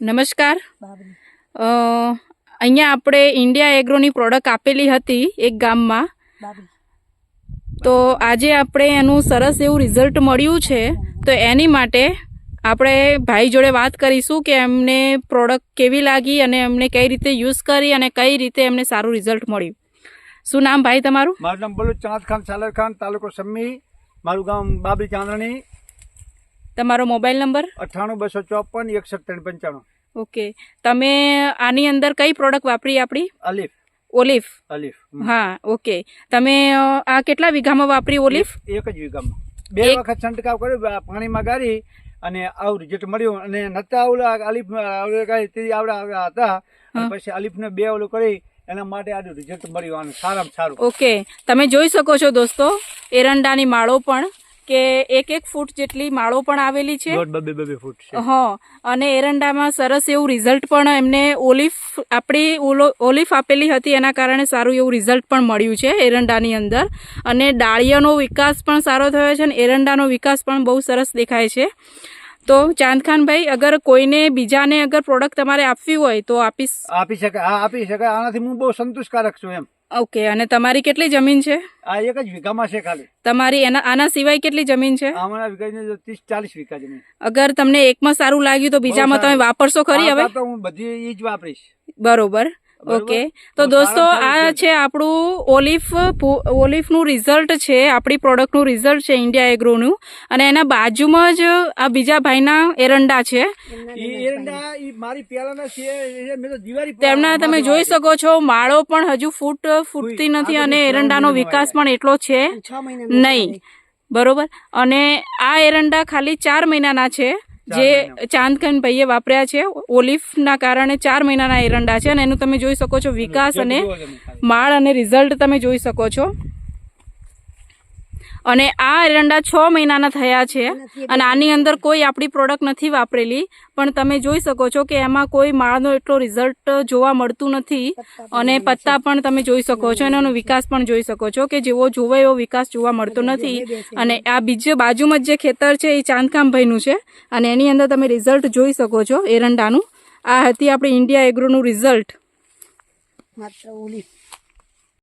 નમસ્કાર. અહીંયા આપણે ઇન્ડિયા એગ્રોની પ્રોડક્ટ આપેલી હતી એક ગામમાં. તો આજે આપણે એનું સરસ એવું રિઝલ્ટ મળ્યું છે. તો એની માટે આપણે ભાઈ જોડે વાત કરીશું કે એમને પ્રોડક્ટ કેવી લાગી અને એમને કઈ રીતે યુઝ કરી અને કઈ રીતે એમને સારું રિઝલ્ટ મળ્યું. શું નામ ભાઈ તમારું? મારું નામ બોલું ચાંદ ખાન સાલર ખાન તાલુકો સમ્મી મારું ગામ બાબરી ચાંદણી. તમારો મોબાઈલ નંબર? અઠ્ઠાણું બસો ચોપન એકસઠ ત્રણ પંચાણું. ઓકે. તમે આની અંદર કઈ પ્રોડક્ટ વાપરી આપણી? અલીફ. ઓલિફ? અલીફ. હા ઓકે. તમે આ કેટલા વીઘામાં વાપરી ઓલિફ? એક જ વીઘામાં. બે વખત છંટકાવ કર્યો પાણીમાં ગાળી અને આવું રિઝલ્ટ મળ્યું અને નતા આવડા અલીફ આવડે કાંઈ આવડા હતા. પછી અલીફને બે ઓલું કરી એના માટે આજે રિઝલ્ટ મળ્યું સારામાં સારું. ઓકે. તમે જોઈ શકો છો દોસ્તો એરંડાની માળો પણ કે એક એક ફૂટ જેટલી માળો પણ આવેલી છે. હા અને એરંડામાં સરસ એવું રિઝલ્ટ પણ એમને ઓલિફ આપણી ઓલો ઓલિફ આપેલી હતી એના કારણે સારું એવું રિઝલ્ટ પણ મળ્યું છે એરંડાની અંદર. અને ડાળિયાનો વિકાસ પણ સારો થયો છે અને એરંડાનો વિકાસ પણ બહુ સરસ દેખાય છે. તો ચાંદખાનભાઈ અગર કોઈને બીજાને અગર પ્રોડક્ટ તમારે આપવી હોય તો આપીશ. આપી શકાય હા આપી શકાય. આનાથી હું બહુ સંતોષકારક છું એમ. ઓકે અને તમારી કેટલી જમીન છે? આ એક જ વીઘામાં છે ખાલી. તમારી એના આના સિવાય કેટલી જમીન છે? આમાંના વીઘા ત્રીસ ચાલીસ વીઘા જમીન. અગર તમને એકમાં સારું લાગ્યું તો બીજામાં તમે વાપરશો ખરી હવે? તો હું બધી જ વાપરીશ. બરોબર. ઓકે. તો દોસ્તો આ છે આપણું ઓલિફ પુ- ઓલિફનું રિઝલ્ટ છે આપણી પ્રોડક્ટનું રિઝલ્ટ છે ઇન્ડિયા એગ્રોનું. અને એના બાજુમાં જ આ બીજા ભાઈના એરંડા છે. ઈ એરંડા ઈ મારી પહેલાના છે એ મેં તો દિવાળી પર તેમના તમે જોઈ શકો છો માળો પણ હજુ ફૂટ ફૂટતી નથી અને એરંડાનો વિકાસ પણ એટલો છે. નહીં. બરોબર? અને આ એરંડા ખાલી ચાર મહિનાના છે. જે ચાંદકન ચાંદખંડ ભાઈએ વાપર્યા છે ઓલિફના કારણે ચાર મહિનાના એરંડા છે અને એનું તમે જોઈ શકો છો વિકાસ અને. માળ અને રિઝલ્ટ તમે જોઈ શકો છો અને આ એરંડા છ મહિનાના થયા છે. અને આની અંદર કોઈ આપણી પ્રોડક્ટ નથી વાપરેલી. પણ તમે જોઈ શકો છો કે એમાં કોઈ માળનો એટલો રિઝલ્ટ જોવા મળતું નથી. અને પત્તા પણ તમે જોઈ શકો છો. અને એનો વિકાસ પણ જોઈ શકો છો કે જેવો જોવે એવો વિકાસ જોવા મળતો નથી. અને આ બીજે બાજુમાં જ ખેતર છે એ ચાંદકામભાઈનું છે. અને એની અંદર તમે રિઝલ્ટ જોઈ શકો છો એરંડાનું. આ હતી આપણી ઇન્ડિયા એગ્રોનું રિઝલ્ટ માત્ર ઓલી.